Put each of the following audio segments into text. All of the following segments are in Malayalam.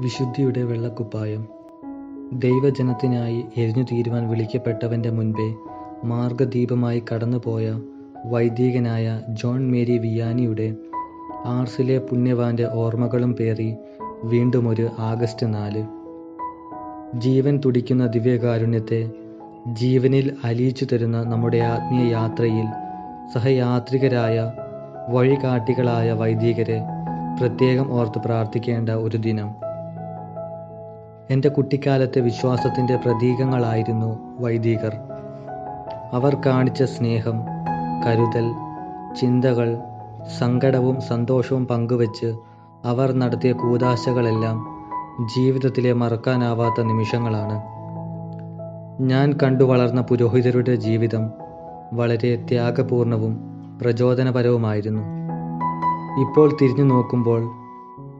വിശുദ്ധിയുടെ വെള്ളക്കുപ്പായം. ദൈവജനത്തിനായി എരിഞ്ഞു തീരുവാൻ വിളിക്കപ്പെട്ടവന്റെ മുൻപേ മാർഗദീപമായി കടന്നുപോയ വൈദികനായ ജോൺ മേരി വിയാനിയുടെ ആർസിലെ പുണ്യവാന്റെ ഓർമ്മകളും പേറി വീണ്ടും ഒരു ആഗസ്റ്റ് നാല്. ജീവൻ തുടിക്കുന്ന ദിവ്യകാരുണ്യത്തെ ജീവനിൽ അലിയിച്ചു തരുന്ന നമ്മുടെ ആത്മീയ യാത്രയിൽ സഹയാത്രികരായ വഴികാട്ടികളായ വൈദികരെ പ്രത്യേകം ഓർത്ത് പ്രാർത്ഥിക്കേണ്ട ഒരു ദിനം. എന്റെ കുട്ടിക്കാലത്തെ വിശ്വാസത്തിന്റെ പ്രതീകങ്ങളായിരുന്നു വൈദികർ. അവർ കാണിച്ച സ്നേഹം കരുതൽ ചിന്തകൾ സങ്കടവും സന്തോഷവും പങ്കുവച്ച് അവർ നടത്തിയ കൂതാശകളെല്ലാം ജീവിതത്തിലെ മറക്കാനാവാത്ത നിമിഷങ്ങളാണ്. ഞാൻ കണ്ടു വളർന്ന പുരോഹിതരുടെ ജീവിതം വളരെ ത്യാഗപൂർണവും പ്രചോദനപരവുമായിരുന്നു. ഇപ്പോൾ തിരിഞ്ഞു നോക്കുമ്പോൾ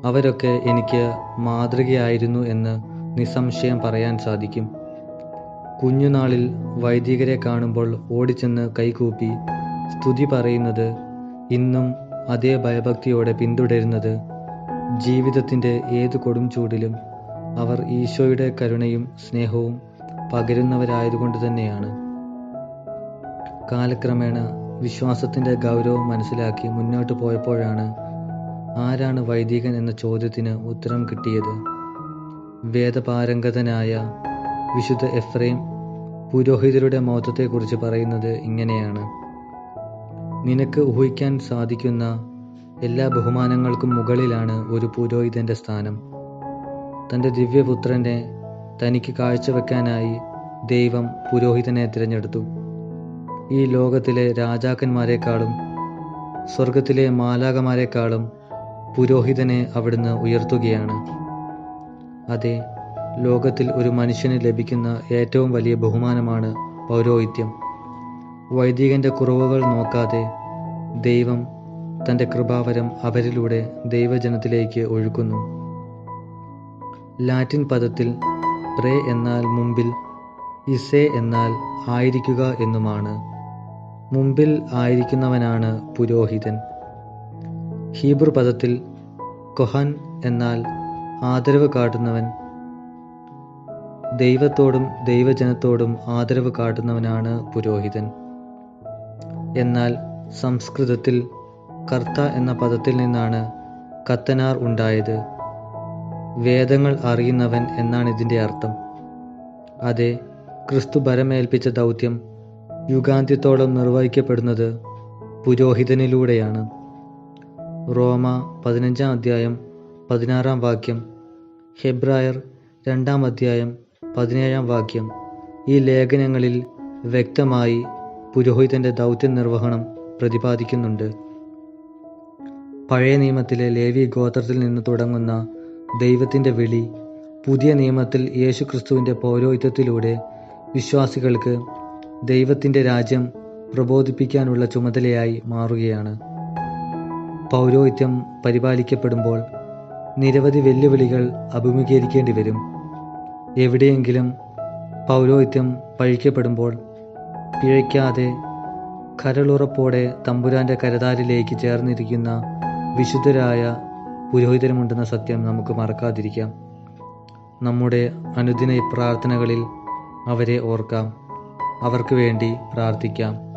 അവരൊക്കെ എനിക്ക് മാതൃകയായിരുന്നു എന്ന് നിസ്സംശയം പറയാൻ സാധിക്കും. കുഞ്ഞുനാളിൽ വൈദികരെ കാണുമ്പോൾ ഓടിച്ചെന്ന് കൈകൂപ്പി സ്തുതി പറയുന്നത് ഇന്നും അതേ ഭയഭക്തിയോടെ പിന്തുടരുന്നത് ജീവിതത്തിന്റെ ഏത് കൊടും ചൂടിലും അവർ ഈശോയുടെ കരുണയും സ്നേഹവും പകരുന്നവരായതുകൊണ്ട് തന്നെയാണ്. കാലക്രമേണ വിശ്വാസത്തിന്റെ ഗൗരവം മനസ്സിലാക്കി മുന്നോട്ട് പോയപ്പോഴാണ് ആരാണ് വൈദികൻ എന്ന ചോദ്യത്തിന് ഉത്തരം കിട്ടിയത്. വേദപാരംഗതനായ വിശുദ്ധ എഫ്രൈം പുരോഹിതരുടെ മഹത്വത്തെക്കുറിച്ച് പറയുന്നത് ഇങ്ങനെയാണ്. നിനക്ക് ഊഹിക്കാൻ സാധിക്കുന്ന എല്ലാ ബഹുമാനങ്ങൾക്കും മുകളിലാണ് ഒരു പുരോഹിതന്റെ സ്ഥാനം. തന്റെ ദിവ്യപുത്രനെ തനിക്ക് കാഴ്ചവെക്കാനായി ദൈവം പുരോഹിതനെ തിരഞ്ഞെടുത്തു. ഈ ലോകത്തിലെ രാജാക്കന്മാരെക്കാളും സ്വർഗത്തിലെ മാലാകമാരെക്കാളും പുരോഹിതനെ അവിടുന്ന് ഉയർത്തുകയാണ്. അതെ ലോകത്തിൽ ഒരു മനുഷ്യന് ലഭിക്കുന്ന ഏറ്റവും വലിയ ബഹുമാനമാണ് പൗരോഹിത്യം. വൈദികന്റെ കുറവുകൾ നോക്കാതെ ദൈവം തന്റെ കൃപാവരം അവരിലൂടെ ദൈവജനത്തിലേക്ക് ഒഴുക്കുന്നു. ലാറ്റിൻ പദത്തിൽ പ്രേ എന്നാൽ മുമ്പിൽ ഇസേ എന്നാൽ ആയിരിക്കുക എന്നുമാണ്. മുമ്പിൽ ആയിരിക്കുന്നവനാണ് പുരോഹിതൻ. ഹീബ്രു പദത്തിൽ കൊഹൻ എന്നാൽ ആദരവ് കാട്ടുന്നവൻ. ദൈവത്തോടും ദൈവജനത്തോടും ആദരവ് കാട്ടുന്നവനാണ് പുരോഹിതൻ. എന്നാൽ സംസ്കൃതത്തിൽ കർത്ത എന്ന പദത്തിൽ നിന്നാണ് കത്തനാർ ഉണ്ടായത്. വേദങ്ങൾ അറിയുന്നവൻ എന്നാണ് ഇതിന്റെ അർത്ഥം. അതെ ക്രിസ്തു ഭരമേൽപ്പിച്ച ദൗത്യം യുഗാന്ത്യത്തോളം നിർവഹിക്കപ്പെടുന്നത് പുരോഹിതനിലൂടെയാണ്. റോമ പതിനഞ്ചാം അധ്യായം പതിനാറാം വാക്യം. ഹെബ്രായർ രണ്ടാം അധ്യായം പതിനേഴാം വാക്യം. ഈ ലേഖനങ്ങളിൽ വ്യക്തമായി പുരോഹിതന്റെ ദൗത്യ നിർവഹണം പ്രതിപാദിക്കുന്നുണ്ട്. പഴയ നിയമത്തിലെ ലേവി ഗോത്രത്തിൽ നിന്ന് തുടങ്ങുന്ന ദൈവത്തിന്റെ വിളി പുതിയ നിയമത്തിൽ യേശു ക്രിസ്തുവിന്റെ പൗരോഹിത്യത്തിലൂടെ വിശ്വാസികൾക്ക് ദൈവത്തിന്റെ രാജ്യം പ്രബോധിപ്പിക്കാനുള്ള ചുമതലയായി മാറുകയാണ്. പൗരോഹിത്യം പരിപാലിക്കപ്പെടുമ്പോൾ നിരവധി വെല്ലുവിളികൾ അഭിമുഖീകരിക്കേണ്ടി വരും എവിടെയെങ്കിലും പൗരോഹിത്യം പഴിക്കപ്പെടുമ്പോൾ പിഴയ്ക്കാതെ കരളുറപ്പോടെ തമ്പുരാന്റെ കരതാരിലേക്ക് ചേർന്നിരിക്കുന്ന വിശുദ്ധരായ പുരോഹിതരുമുണ്ടെന്ന സത്യം നമുക്ക് മറക്കാതിരിക്കാം. നമ്മുടെ അനുദിന പ്രാർത്ഥനകളിൽ അവരെ ഓർക്കാം. അവർക്ക് വേണ്ടി പ്രാർത്ഥിക്കാം.